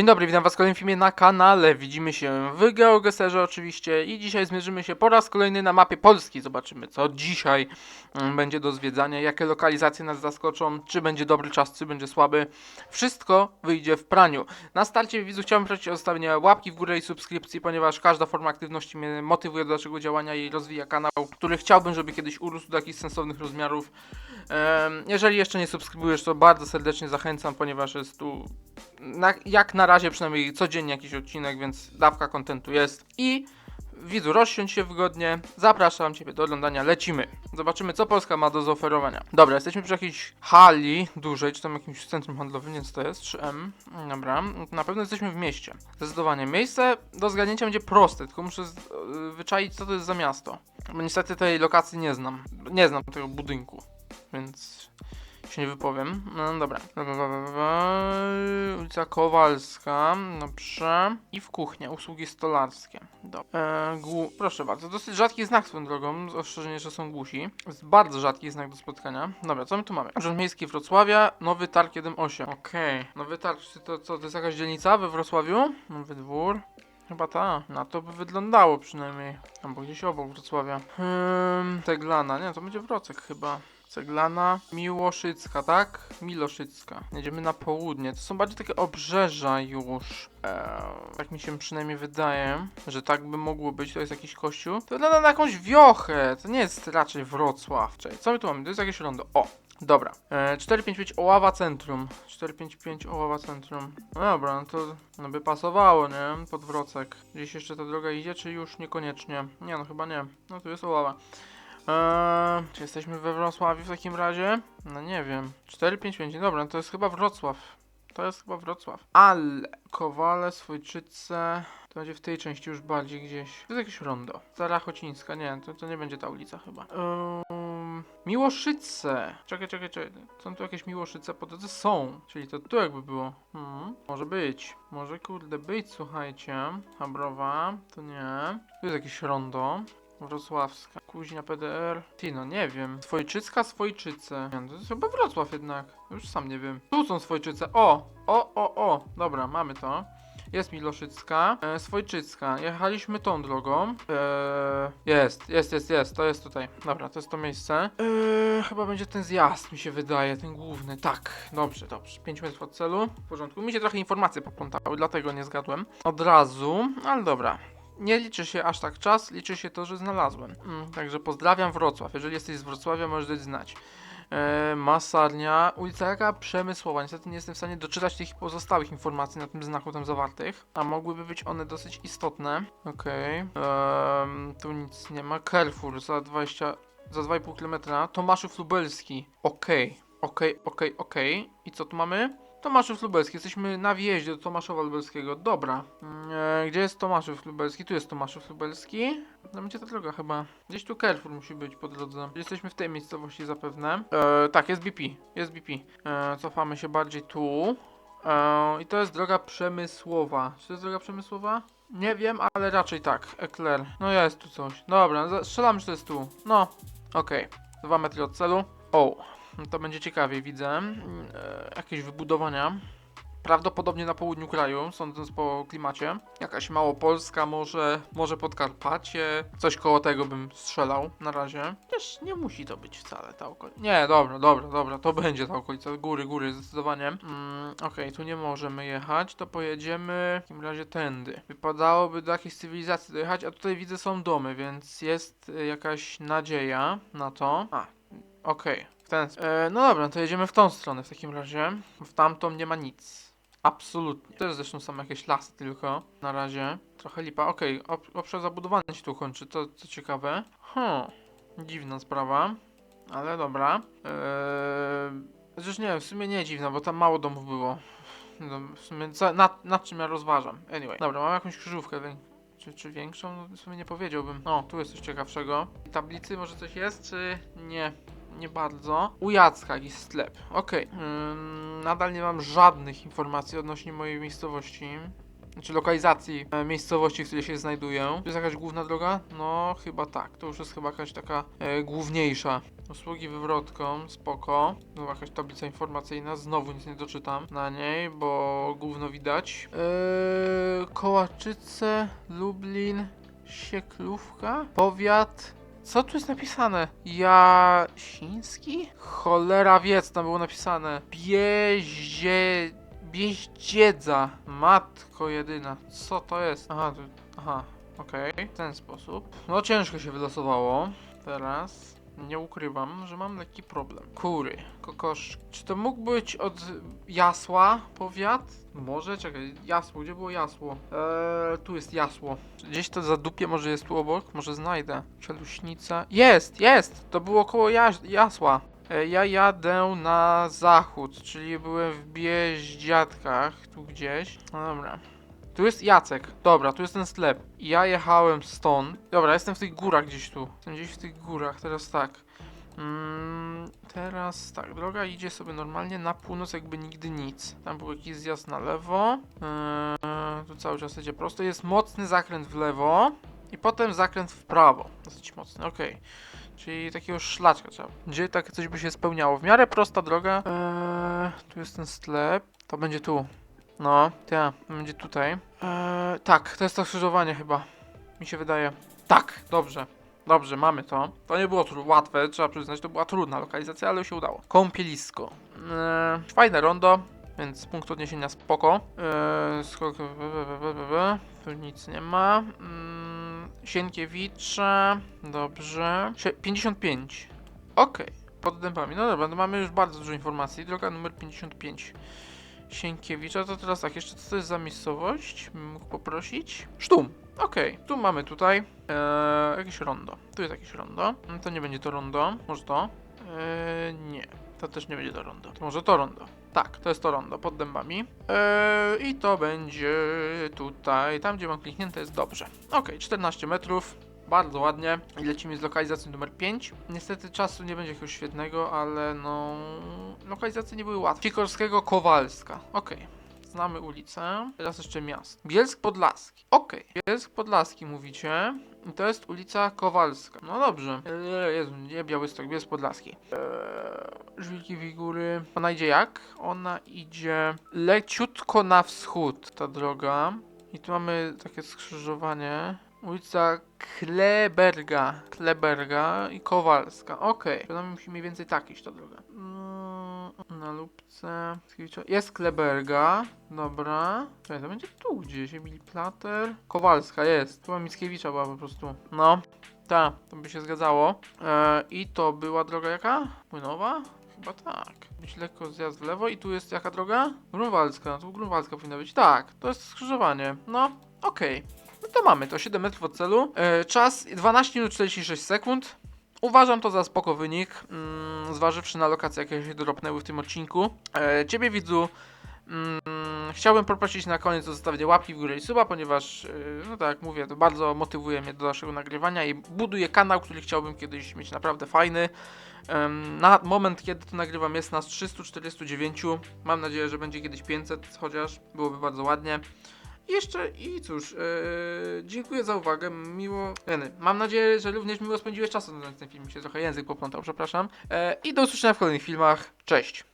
Dzień dobry, witam was w kolejnym filmie na kanale. Widzimy się w GeoGeserze oczywiście i dzisiaj zmierzymy się po raz kolejny na mapie Polski. Zobaczymy co dzisiaj mm, będzie do zwiedzania, jakie lokalizacje nas zaskoczą, czy będzie dobry czas, czy będzie słaby. Wszystko wyjdzie w praniu. Na starcie widzu chciałbym prosić o zostawienie łapki w górę i subskrypcji, ponieważ każda forma aktywności mnie motywuje do dalszego działania i rozwija kanał, który chciałbym, żeby kiedyś urósł do jakichś sensownych rozmiarów. Jeżeli jeszcze nie subskrybujesz, to bardzo serdecznie zachęcam, ponieważ jest tu na, jak na razie przynajmniej codziennie jakiś odcinek, więc dawka kontentu jest. I widzu, rozsiądź się wygodnie, zapraszam Ciebie do oglądania, lecimy. Zobaczymy, co Polska ma do zaoferowania. Dobra, jesteśmy przy jakiejś hali dużej, czy tam jakimś centrum handlowym, więc to jest 3M. Dobra, na pewno jesteśmy w mieście. Zdecydowanie. Miejsce do zgadnięcia będzie proste, tylko muszę y, wyczaić, co to jest za miasto. Bo niestety tej lokacji nie znam. Nie znam tego budynku, więc się nie wypowiem. No dobra. Ulica Kowalska, dobrze. I w kuchnia, usługi stolarskie. Dobra. E, Proszę bardzo, dosyć rzadki znak swoją drogą, ostrzeżenie, że są głusi. Jest bardzo rzadki znak do spotkania. Dobra, co my tu mamy? Urząd Miejski Wrocławia, Nowy Targ 1.8. Okej. Nowy Targ, czy to, co, to jest jakaś dzielnica we Wrocławiu? Nowy Dwór. Chyba ta. Na to by wyglądało przynajmniej. Albo gdzieś obok Wrocławia. Hmm, Teglana. Nie, to będzie Wrocek chyba. Ceglana, Miłoszycka, tak? Miloszycka. Jedziemy na południe. To są bardziej takie obrzeża już. Eee, tak mi się przynajmniej wydaje, że tak by mogło być. To jest jakiś kościół. To wygląda na jakąś wiochę. To nie jest raczej Wrocław. Co my tu mamy? To jest jakieś rondo. O! Dobra. E, 455 Oława Centrum. 455 Oława Centrum. No dobra, no to no by pasowało, nie? Pod Wrocek. Gdzieś jeszcze ta droga idzie, czy już niekoniecznie? Nie, no chyba nie. No tu jest Oława. Eee, czy jesteśmy we Wrocławiu w takim razie? No nie wiem. 455, dobra, no to jest chyba Wrocław. To jest chyba Wrocław. Ale Kowale, Swojczyce. To będzie w tej części już bardziej gdzieś. To jest jakieś rondo. Stara Chocińska, nie, to, to nie będzie ta ulica chyba. Um, Miłoszyce. Czekaj, czekaj, czekaj. Są tu jakieś Miłoszyce po drodze? Są. Czyli to tu jakby było. Hmm. Może być. Może kurde być, słuchajcie. Habrowa. To nie. Tu jest jakieś rondo. Wrocławska. Kuźnia PDR. Ty no nie wiem. Swojczycka, Swojczyce. Nie, to jest chyba Wrocław jednak. Już sam nie wiem. Tu są Swojczyce. O! O, o, o. Dobra, mamy to. Jest Miloszycka. E, Swojczycka. Jechaliśmy tą drogą. E, jest, jest, jest, jest. To jest tutaj. Dobra, to jest to miejsce. E, chyba będzie ten zjazd, mi się wydaje. Ten główny. Tak, dobrze, dobrze. 5 metrów od celu. W porządku. Mi się trochę informacje poplątały, dlatego nie zgadłem. Od razu. Ale dobra nie liczy się aż tak czas, liczy się to, że znalazłem. Mm, także pozdrawiam Wrocław. Jeżeli jesteś z Wrocławia, możesz dać znać. E, masarnia, ulica jaka Przemysłowa. Niestety nie jestem w stanie doczytać tych pozostałych informacji na tym znaku tam zawartych, a mogłyby być one dosyć istotne. Okej. Em, tu nic nie ma. Carrefour za 20, za 2,5 km. Tomaszów Lubelski. Okej. Okej, okej, okej. I co tu mamy? Tomaszów Lubelski. Jesteśmy na wjeździe do Tomaszowa Lubelskiego. Dobra. Mm, E, gdzie jest Tomaszów Lubelski? Tu jest Tomaszów Lubelski. No będzie ta droga chyba. Gdzieś tu Carrefour musi być po drodze. Jesteśmy w tej miejscowości zapewne. E, tak, jest BP. Jest BP. E, cofamy się bardziej tu. E, I to jest droga przemysłowa. Czy to jest droga przemysłowa? Nie wiem, ale raczej tak. Eclair. No jest tu coś. Dobra, za- strzelam, że to jest tu. No, okej. Dwa metry od celu. O, no to będzie ciekawie, widzę. Mm, E, jakieś wybudowania. Prawdopodobnie na południu kraju, sądząc po klimacie. Jakaś Małopolska, może, może Podkarpacie. Coś koło tego bym strzelał na razie. Też nie musi to być wcale ta okolica. Nie, dobra, dobra, dobra, to będzie ta okolica. Góry, góry, zdecydowanie. Mm, Okej, tu nie możemy jechać, to pojedziemy w takim razie tędy. Wypadałoby do jakiejś cywilizacji dojechać, a tutaj widzę są domy, więc jest y, jakaś nadzieja na to. A, okej. w ten sp- E, no dobra, to jedziemy w tą stronę w takim razie. W tamtą nie ma nic. Absolutnie. Też zresztą są jakieś lasy tylko. Na razie. Trochę lipa. Okej, ob obszar zabudowany się tu kończy, to co ciekawe. Hmm. Dziwna sprawa. Ale dobra. Eee... Chociaż nie, w sumie nie dziwna, bo tam mało domów było. No, w sumie za, nad, nad czym ja rozważam. Anyway. Dobra, mam jakąś krzyżówkę. Czy, czy większą? No, w sumie nie powiedziałbym. O, tu jest coś ciekawszego. Tablicy może coś jest, czy nie? Nie bardzo. U Jacka jakiś sklep. Okej. Ym, nadal nie mam żadnych informacji odnośnie mojej miejscowości. Znaczy lokalizacji e, miejscowości, w której się znajduję. Tu jest jakaś główna droga? No, chyba tak. To już jest chyba jakaś taka e, główniejsza Usługi wywrotką, spoko. No jakaś tablica informacyjna, znowu nic nie doczytam na niej, bo gówno widać. Eee, Kołaczyce, Lublin, Sieklówka, powiat. Co tu jest napisane? Jasiński? Cholera wie, co tam było napisane. Biezie... Bieździedza. Matko jedyna. Co to jest? Aha, tu... Aha. Okej, w ten sposób. No ciężko się wylosowało. Teraz nie ukrywam, że mam lekki problem. Kury, kokosz. Czy to mógł być od Jasła powiat? Może, czekaj, Jasło, gdzie było Jasło? Eee, tu jest Jasło. Gdzieś to za dupie może jest tu obok? Może znajdę. Czeluśnica. Jest, jest! To było koło Jas Jasła. E, Ja jadę na zachód, czyli byłem w Bieździadkach, tu gdzieś. No dobra. Tu jest Jacek. Dobra, tu jest ten sklep. Ja jechałem stąd. Dobra, jestem w tych górach gdzieś tu. Jestem gdzieś w tych górach, teraz tak. Mm, teraz tak, droga idzie sobie normalnie na północ, jakby nigdy nic. Tam był jakiś zjazd na lewo. Eee, tu cały czas idzie prosto. Jest mocny zakręt w lewo. I potem zakręt w prawo. Dosyć mocny, okej. Czyli takiego szlaczka trzeba. Gdzie tak coś by się spełniało. W miarę prosta droga. Eee, tu jest ten sklep. To będzie tu. No, ta, będzie tutaj. Eee, tak, to jest to skrzyżowanie chyba. Mi się wydaje. Tak, dobrze. Dobrze, mamy to. To nie było łatwe, trzeba przyznać, to była trudna lokalizacja, ale się udało. Kąpielisko. Eee, fajne rondo, więc punkt odniesienia spoko. Eee, skok... Tu nic nie ma. Mm, Sienkiewicze. Dobrze. Sie- 55. Okej. Pod dębami. No dobra, no mamy już bardzo dużo informacji. Droga numer 55. Sienkiewicza, to teraz tak, jeszcze co to jest za miejscowość? Bym Mógł poprosić? Sztum. Okej, tu mamy tutaj eee, jakieś rondo. Tu jest jakieś rondo. No to nie będzie to rondo. Może to? Eee, nie. To też nie będzie to rondo. To może to rondo. Tak, to jest to rondo pod dębami. Eee, I to będzie tutaj. Tam, gdzie mam kliknięte, jest dobrze. Okej, 14 metrów. Bardzo ładnie. I lecimy z lokalizacją numer 5. Niestety czasu nie będzie jakiegoś świetnego, ale no... Lokalizacje nie były łatwe. Sikorskiego Kowalska. Okej. Znamy ulicę. Teraz jeszcze miasto. Bielsk Podlaski. Okej. Bielsk Podlaski mówicie. I to jest ulica Kowalska. No dobrze. Eee, Jezu, nie Białystok, Bielsk Podlaski. Eee, Żwirki Wigury. Ona idzie jak? Ona idzie leciutko na wschód, ta droga. I tu mamy takie skrzyżowanie. Ulica Kleberga. Kleberga i Kowalska. Okej. To nam musi mniej więcej tak iść ta droga. Mm, Na lubce. Jest Kleberga. Dobra. Czekaj, to będzie tu gdzieś. Emil Plater. Kowalska jest. Tu Mickiewicza była po prostu. No. Ta, to by się zgadzało. E, I to była droga jaka? Płynowa? Chyba tak. Być lekko zjazd w lewo i tu jest jaka droga? Grunwaldzka. Tu Grunwaldzka powinna być. Tak, to jest skrzyżowanie. No, okej. No to mamy to, 7 metrów od celu. E, czas 12 minut 46 sekund. Uważam to za spoko wynik, mm, zważywszy na lokacje, jakie się dropnęły w tym odcinku. E, ciebie widzu, mm, chciałbym poprosić na koniec o zostawienie łapki w górę i suba, ponieważ, e, no tak jak mówię, to bardzo motywuje mnie do dalszego nagrywania i buduje kanał, który chciałbym kiedyś mieć naprawdę fajny. Na moment, kiedy to nagrywam, jest nas 349. Mam nadzieję, że będzie kiedyś 500, chociaż byłoby bardzo ładnie. Jeszcze i cóż, e, dziękuję za uwagę. Miło. Jeny, mam nadzieję, że również miło spędziłeś czas oglądając ten film. Się trochę język poplątał, przepraszam. E, I do usłyszenia w kolejnych filmach. Cześć.